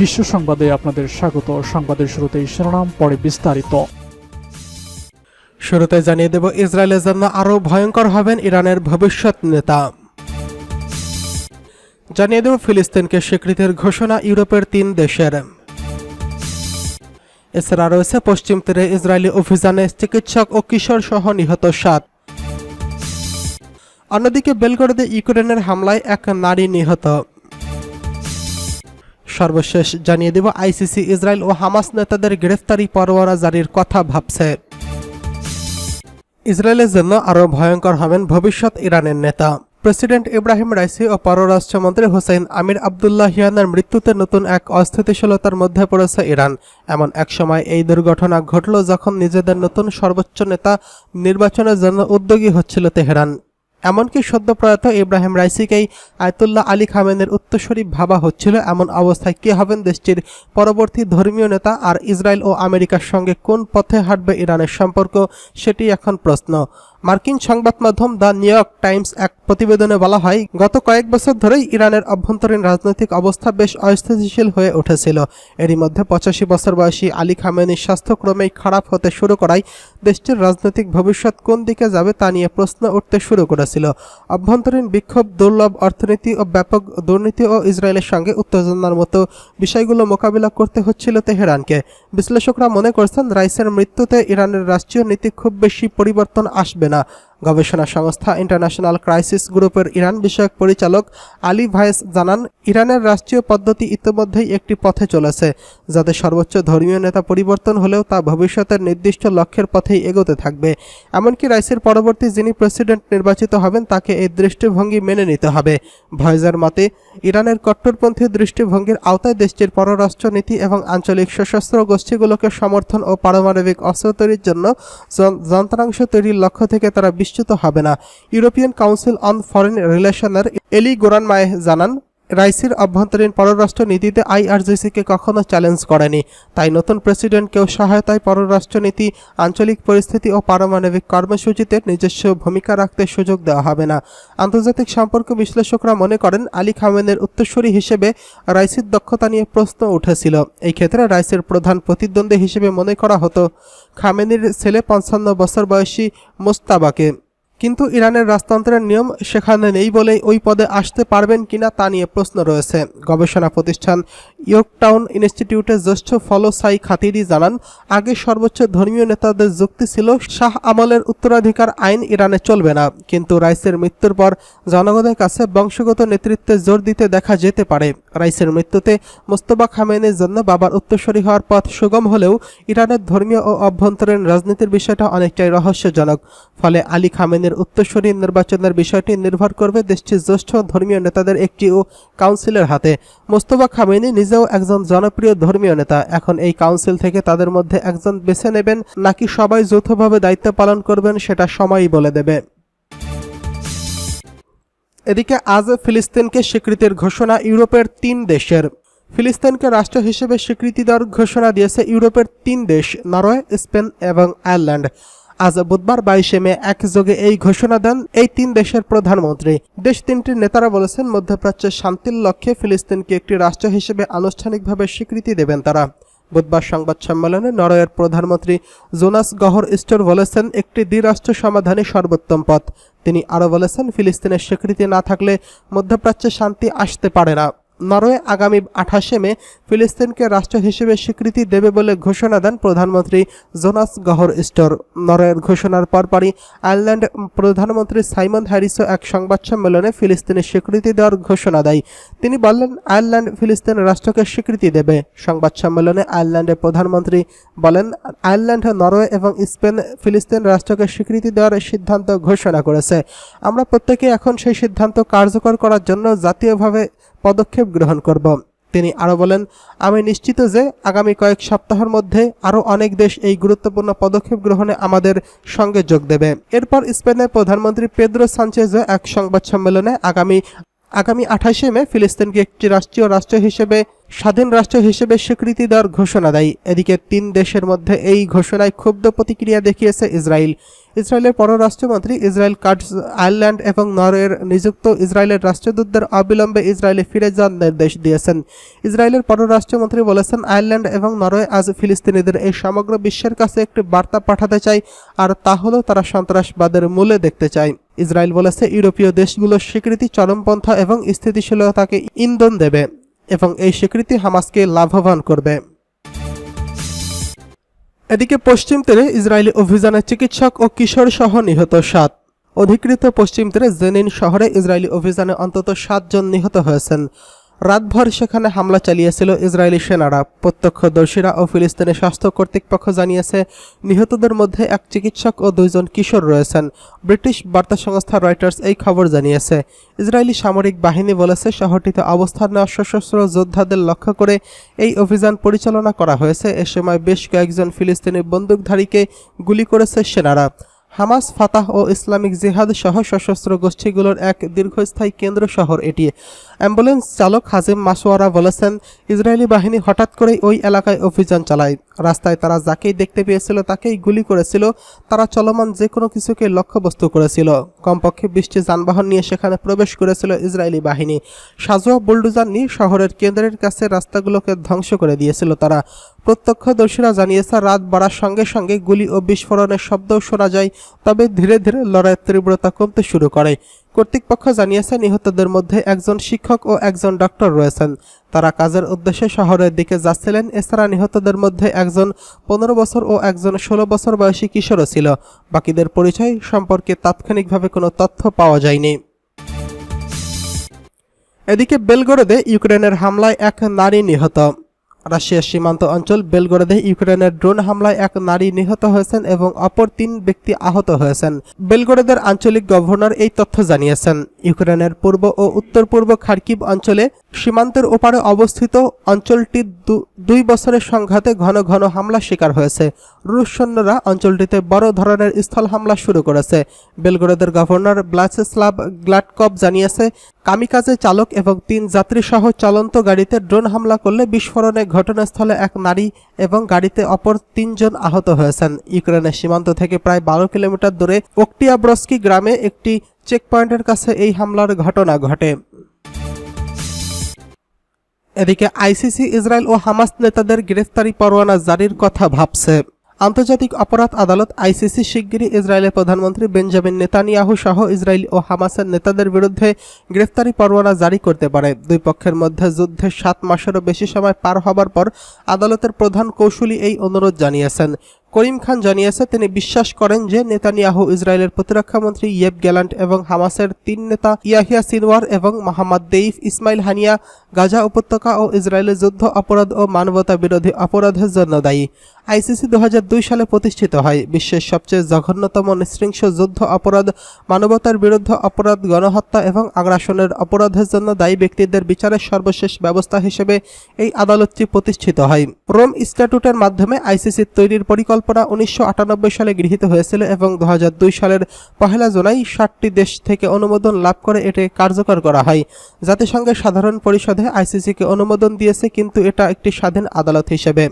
বিশ্ব সংবাদে আপনাদের স্বাগত। সংবাদের শুরুতেই শিরোনাম, পরে বিস্তারিত। শুরুতে জানিয়ে দেব, ইসরায়েলের জন্য আরও ভয়ঙ্কর হবেন ইরানের ভবিষ্যৎ নেতা। জানিয়ে দেব, ফিলিস্তিনকে স্বীকৃতির ঘোষণা ইউরোপের তিন দেশের। এছাড়া রয়েছে পশ্চিম তীরে ইসরায়েলি অভিযানে চিকিৎসক ও কিশোর সহ নিহত সাত। অন্যদিকে বেলগরদে ইউক্রেনের হামলায় এক নারী নিহত। সর্বশেষ জানিয়ে দেব, আইসিসি ইসরায়েল ও হামাস নেতাদের গ্রেফতারি পরোয়ানা জারির কথা ভাবছে। ইসরায়েলের জন্য আরও ভয়ঙ্কর হবেন ভবিষ্যৎ ইরানের নেতা। প্রেসিডেন্ট ইব্রাহিম রাইসি ও পররাষ্ট্রমন্ত্রী হোসেন আমির আবদুল্লাহিয়ানের মৃত্যুতে নতুন এক অস্থিতিশীলতার মধ্যে পড়েছে ইরান। এমন এক সময় এই দুর্ঘটনা ঘটল যখন নিজেদের নতুন সর্বোচ্চ নেতা নির্বাচনের জন্য উদ্যোগী হচ্ছিল তেহরান। এমনকি সদ্যপ্রয়াত ইব্রাহিম রাইসিকেই আয়তুল্লাহ আলী খামেনের উত্তরস্বরী ভাবা হচ্ছিল এমন অবস্থায় কে হবেন দেশটির পরবর্তী ধর্মীয় নেতা আর ইসরায়েল ও আমেরিকার সঙ্গে কোন পথে হাঁটবে ইরানের সম্পর্ক সেটি এখন প্রশ্ন। মার্কিন সংবাদ মাধ্যম দ্য নিউ ইয়র্ক টাইমস এক প্রতিবেদনে বলা হয়, গত কয়েক বছর ধরেই ইরানের অভ্যন্তরীণ রাজনৈতিক অবস্থা বেশ অস্থিতিশীল হয়ে উঠেছিল। এরই মধ্যে পঁচাশি বছর বয়সী আলী খামেনির স্বাস্থ্য ক্রমেই খারাপ হতে শুরু করায় দেশটির রাজনৈতিক ভবিষ্যৎ কোন দিকে যাবে তা নিয়ে প্রশ্ন উঠতে শুরু করেছিল। অভ্যন্তরীণ বিক্ষোভ, দুর্লভ অর্থনীতি ও ব্যাপক দুর্নীতি ও ইসরায়েলের সঙ্গে উত্তেজনার মতো বিষয়গুলো মোকাবিলা করতে হচ্ছিল তেহরানকে। বিশ্লেষকরা মনে করছেন, রাইসের মৃত্যুতে ইরানের রাষ্ট্রীয় নীতি খুব বেশি পরিবর্তন আসবে না গবেষণা সংস্থা ইন্টারন্যাশনাল ক্রাইসিস গ্রুপের ইরান বিষয়ক পরিচালক আলী ভাইস জানান, ইরানের রাষ্ট্রীয় পদ্ধতি ইতিমধ্যেই একটি পথে চলেছে, যাতে সর্বোচ্চ ধর্মীয় নেতা পরিবর্তন হলেও তা ভবিষ্যতের নির্দিষ্ট লক্ষ্যের পথেই এগোতে থাকবে। এমনকি রাইসের পরবর্তী যিনি প্রেসিডেন্ট নির্বাচিত হবেন, তাকে এই দৃষ্টিভঙ্গি মেনে নিতে হবে। ভয়েজার মতে, ইরানের কট্টরপন্থী দৃষ্টিভঙ্গির আওতায় দেশটির পররাষ্ট্র নীতি এবং আঞ্চলিক সশস্ত্র গোষ্ঠীগুলোকে সমর্থন ও পারমাণবিক অস্ত্র তৈরির জন্য যন- যন্ত্রাংশ তৈরির লক্ষ্য থেকে তারা বিচ্যুত হবে না। ইউরোপিয়ান কাউন্সিল অন ফরেন রিলেশনের এলি গোরানমায় জানান রাইসির অভ্যন্তরীণ পররাষ্ট্র নীতিতে আইআরজিসিকে কখনো চ্যালেঞ্জ করেনি। তাই নতুন প্রেসিডেন্টকেও সহায়তায় পররাষ্ট্রনীতি আঞ্চলিক পরিস্থিতি ও পারমাণবিক কর্মসূচিতে নিজস্ব ভূমিকা রাখতে সুযোগ দেওয়া হবে না। আন্তর্জাতিক সম্পর্ক বিশ্লেষকরা মনে করেন, আলী খামেনের উত্তরসূরি হিসেবে রাইসির দক্ষতা নিয়ে প্রশ্ন উঠেছিল। এই ক্ষেত্রে রাইসের প্রধান প্রতিদ্বন্দ্বী হিসেবে মনে করা হতো, খামেনির ছেলে পঞ্চান্ন বছর বয়সী মোস্তাবাকে। কিন্তু ইরানের রাজতন্ত্রের নিয়ম সেখানে নেই বলেই ওই পদে আসতে পারবেন কিনা তা নিয়ে প্রশ্ন রয়েছে। গবেষণা প্রতিষ্ঠান ইয়র্কটাউন ইনস্টিটিউটের জ্যেষ্ঠ ফলো সাই খাতিরি জানান, আগে সর্বোচ্চ ধর্মীয় নেতাদের যুক্তি ছিল, শাহ আমলের উত্তরাধিকার আইন ইরানে চলবে না। কিন্তু রাইসের মৃত্যুর পর জনগণের কাছে বংশগত নেতৃত্বে জোর দিতে দেখা যেতে পারে। রাইসের মৃত্যুতে মোস্তফা খামেনের জন্য বাবার উত্তরসূরি হওয়ার পথ সুগম হলেও ইরানের ধর্মীয় ও অভ্যন্তরীণ রাজনীতির বিষয়টা অনেকটাই রহস্যজনক। ফলে আলী খামেনের উত্তরসূরি নির্বাচনের বিষয়টি নির্ভর করবে দেশটির জ্যেষ্ঠ ধর্মীয় নেতাদের একটি ও কাউন্সিলের হাতে। মোস্তফা খামেনি নিজেও একজন জনপ্রিয় ধর্মীয় নেতা। এখন এই কাউন্সিল থেকে তাদের মধ্যে একজন বেছে নেবেন, নাকি সবাই যৌথভাবে দায়িত্ব পালন করবেন সেটা সময়ই বলে দেবে। এদিকে আজ ফিলিস্তিনকে স্বীকৃতির ঘোষণা ইউরোপের তিন দেশের। ফিলিস্তিনকে রাষ্ট্র হিসেবে স্বীকৃতি দেওয়ার ঘোষণা দিয়েছে ইউরোপের তিন দেশ, নরওয়ে, স্পেন এবং আয়ারল্যান্ড। আজ বুধবার বাইশে মে একযোগে এই ঘোষণা দেন এই তিন দেশের প্রধানমন্ত্রী। দেশ তিনটির নেতারা বলেছেন মধ্যপ্রাচ্যের শান্তির লক্ষ্যে ফিলিস্তিনকে একটি রাষ্ট্র হিসেবে আনুষ্ঠানিকভাবে স্বীকৃতি দেবেন তারা। বুধবার সংবাদ সম্মেলনে নরওয়ের প্রধানমন্ত্রী জোনাস গহর স্টোর বলেছেন, একটি দ্বিরাষ্ট্র সমাধানই সর্বোত্তম পথ। তিনি আরও বলেছেন, ফিলিস্তিনের স্বীকৃতি না থাকলে মধ্যপ্রাচ্যে শান্তি আসতে পারে না। নরওয়ে আগামী আঠাশে মে ফিলিস্তিনকে রাষ্ট্র হিসেবে স্বীকৃতি দেবে বলে ঘোষণা দেন প্রধানমন্ত্রী জোনাস গহর স্টোর। নরওয়ের ঘোষণার পরপরই আয়ারল্যান্ড প্রধানমন্ত্রী সাইমন হ্যারিসও এক সংবাদ সম্মেলনে ফিলিস্তিনের স্বীকৃতি দেওয়ার ঘোষণা দেয়। তিনি বললেন, আয়ারল্যান্ড ফিলিস্তিন রাষ্ট্রকে স্বীকৃতি দেবে। সংবাদ সম্মেলনে আয়ারল্যান্ডের প্রধানমন্ত্রী বলেন, আয়ারল্যান্ড, নরওয়ে এবং স্পেন ফিলিস্তিন রাষ্ট্রকে স্বীকৃতি দেওয়ার সিদ্ধান্ত ঘোষণা করেছে। আমরা প্রত্যেকে এখন সেই সিদ্ধান্ত কার্যকর করার জন্য জাতীয়ভাবে পদক্ষেপ গ্রহণ করব। তিনি আরও বলেন, আমি নিশ্চিত যে আগামী কয়েক সপ্তাহের মধ্যে আরও অনেক দেশ এই গুরুত্বপূর্ণ পদক্ষেপ গ্রহণে আমাদের সঙ্গে যোগ দেবে। এরপর স্পেনের প্রধানমন্ত্রী পেদ্রো সানচেজও এক সংবাদ সম্মেলনে আগামী আগামী আঠাশে মে ফিলিস্তিনকে একটি রাষ্ট্রীয় রাষ্ট্র হিসেবে স্বাধীন রাষ্ট্র হিসেবে স্বীকৃতি দেওয়ার ঘোষণা দেয়। এদিকে তিন দেশের মধ্যে এই ঘোষণায় ক্ষুব্ধ প্রতিক্রিয়া দেখিয়েছে ইসরায়েল। ইসরায়েলের পররাষ্ট্রমন্ত্রী ইসরায়েল কার্ডস আয়ারল্যান্ড এবং নরওয়ের নিযুক্ত ইসরায়েলের রাষ্ট্রদূতদের অবিলম্বে ইসরায়েলে ফিরে যাওয়ার নির্দেশ দিয়েছেন। ইসরায়েলের পররাষ্ট্রমন্ত্রী বলেছেন, আয়ারল্যান্ড এবং নরওয়ে আজ ফিলিস্তিনিদের এই সমগ্র বিশ্বের কাছে একটি বার্তা পাঠাতে চায়, আর তা হলো তারা সন্ত্রাসবাদের মূলে দেখতে চায়। ইসরায়েল বলেছে, ইউরোপীয় দেশগুলোর স্বীকৃতি চরমপন্থা এবং স্থিতিশীলতাকে ইন্ধন দেবে। এবং এই স্বীকৃতি হামাসকে লাভবান করবে। এদিকে পশ্চিম তীরে ইসরায়েলি অভিযানে চিকিৎসক ও কিশোর সহ নিহত সাত। অধিকৃত পশ্চিম তীরে জেনিন শহরে ইসরায়েলি অভিযানে অন্তত সাতজন নিহত হয়েছেন। রাতভর সেখানে হামলা চালিয়েছিল ইসরায়েলি সেনারা। প্রত্যক্ষদর্শীরা ও ফিলিস্তিনের স্বাস্থ্য কর্তৃপক্ষ জানিয়েছে, নিহতদের মধ্যে এক চিকিৎসক ও দুইজন কিশোর রয়েছেন। ব্রিটিশ বার্তা সংস্থা রয়টার্স এই খবর জানিয়েছে। ইসরায়েলি সামরিক বাহিনী বলেছে, শহরটিতে অবস্থান নেওয়া সশস্ত্র যোদ্ধাদের লক্ষ্য করে এই অভিযান পরিচালনা করা হয়েছে। এ সময় বেশ কয়েকজন ফিলিস্তিনি বন্দুকধারীকে গুলি করেছে সেনারা। হামাস, ফাতাহ ও ইসলামিক জেহাদ সহ সশস্ত্র গোষ্ঠীগুলোর এক দীর্ঘস্থায়ী কেন্দ্র শহর এটি। অ্যাম্বুলেন্স চালক হাজিম মাসোয়ারা বলেছেন, ইসরায়েলি বাহিনী হঠাৎ করেই ওই এলাকায় অভিযান চালায়। রাস্তায় তারা যাকেই দেখতে পেয়েছিল, তাকেই গুলি করেছিল। তারা চলমান যে কোনো কিছুকে লক্ষ্যবস্তু করেছিল। কমপক্ষে বৃষ্টি যানবাহন নিয়ে সেখানে প্রবেশ করেছিল ইসরায়েলি বাহিনী। সাজোয়া বুলডুজার নিয়ে শহরের কেন্দ্রের কাছে রাস্তাগুলোকে ধ্বংস করে দিয়েছিল তারা। প্রত্যক্ষদর্শীরা জানিয়েছে, রাত বাড়ার সঙ্গে সঙ্গে গুলি ও বিস্ফোরণের শব্দও শোনা যায়, তবে ধীরে ধীরে লড়াইয়ের তীব্রতা কমতে শুরু করে। কর্তৃপক্ষ জানিয়েছে, নিহতদের মধ্যে একজন শিক্ষক ও একজন ডক্টর রয়েছেন। তারা কাজের উদ্দেশ্যে শহরের দিকে যাচ্ছিলেন। এছাড়া নিহতদের মধ্যে একজন পনেরো বছর ও একজন ষোলো বছর বয়সী কিশোরও ছিল। বাকিদের পরিচয় সম্পর্কে তাৎক্ষণিকভাবে কোনো তথ্য পাওয়া যায়নি। এদিকে বেলগরোদে ইউক্রেনের হামলায় এক নারী নিহত। রাশিয়ার সীমান্ত অঞ্চল বেলগোরাদে ইউক্রেনের ড্রোন হামলায় এক নারী নিহত হয়েছেন এবং অপর তিন ব্যক্তি আহত হয়েছেন। বেলগোরাদের আঞ্চলিক গভর্নর এই তথ্য জানিয়েছেন। ইউক্রেনের পূর্ব ও উত্তর পূর্ব খার্কিব অঞ্চলে সীমান্তের ওপারে অবস্থিত অঞ্চলটি দুই বছরের সংঘাতে ঘন ঘন হামলা শিকার হয়েছে। রুশ সৈন্যরা অঞ্চলটিতে বড় ধরনের স্থল হামলা শুরু করেছে। বেলগোরাদের গভর্নর ব্লাসেস্লাভ গ্লাটকপ জানিয়েছে, কামিকাজে চালক এবং তিন যাত্রী সহ চলন্ত গাড়িতে ড্রোন হামলা করলে বিস্ফোরণে ঘটনাস্থলে এক নারী এবং গাড়িতে অপর তিনজন আহত হয়েছেন। ইউক্রেনের সীমান্ত থেকে প্রায় বারো কিলোমিটার দূরে ওকটিয়াব্রস্কি গ্রামে একটি চেকপয়েন্টের কাছে এই হামলার ঘটনা ঘটে। এদিকে আইসিসি, ইসরায়েল ও হামাস নেতাদের গ্রেফতারি পরোয়ানা জারির কথা ভাবছে। আন্তর্জাতিক অপরাধ আদালত আইসিসি শিগগিরই ইসরায়েলের প্রধানমন্ত্রী বেঞ্জামিন নেতানিয়াহু সহ ইসরায়েল ও হামাসের নেতাদের বিরুদ্ধে গ্রেফতারি পরোয়ানা জারি করতে পারে। দুই পক্ষের মধ্যে যুদ্ধের সাত মাসেরও বেশি সময় পার হবার পর আদালতের প্রধান কৌশলী এই অনুরোধ জানিয়েছেন। করিম খান জানিয়েছে, তিনি বিশ্বাস করেন যে নেতানিয়াহু ইসরায়েলের প্রতিরক্ষামন্ত্রী ইয়েব গ্যালান্ট এবং হামাসের তিন নেতা ইয়াহিয়া সিনওয়ার এবং Mohammed Deif, Ismail Haniyeh, Gaza উপত্যকা ও ইসরায়েলের যুদ্ধ অপরাধ ও মানবতা বিরোধী অপরাধের জন্য দায়ী। আইসিসি দুহাজার দুই সালে প্রতিষ্ঠিত হয়। বিশ্বের সবচেয়ে জঘন্যতম নৃশংস যুদ্ধ অপরাধ, মানবতার বিরুদ্ধে অপরাধ, গণহত্যা এবং আগ্রাসনের অপরাধের জন্য দায়ী ব্যক্তিদের বিচারের সর্বশেষ ব্যবস্থা হিসেবে এই আদালতটি প্রতিষ্ঠিত হয়। রোম স্ট্যাটুটের মাধ্যমে আইসিসির তৈরির পরিকল্পনা উনিশশো সালে গৃহীত হয়েছিল এবং দু হাজার দুই সালের পহেলা জুলাই ষাটটি দেশ থেকে অনুমোদন লাভ করে এটি কার্যকর করা হয়। জাতিসংঘের সাধারণ পরিষদে আইসিসিকে অনুমোদন দিয়েছে, কিন্তু এটা একটি স্বাধীন আদালত হিসেবে।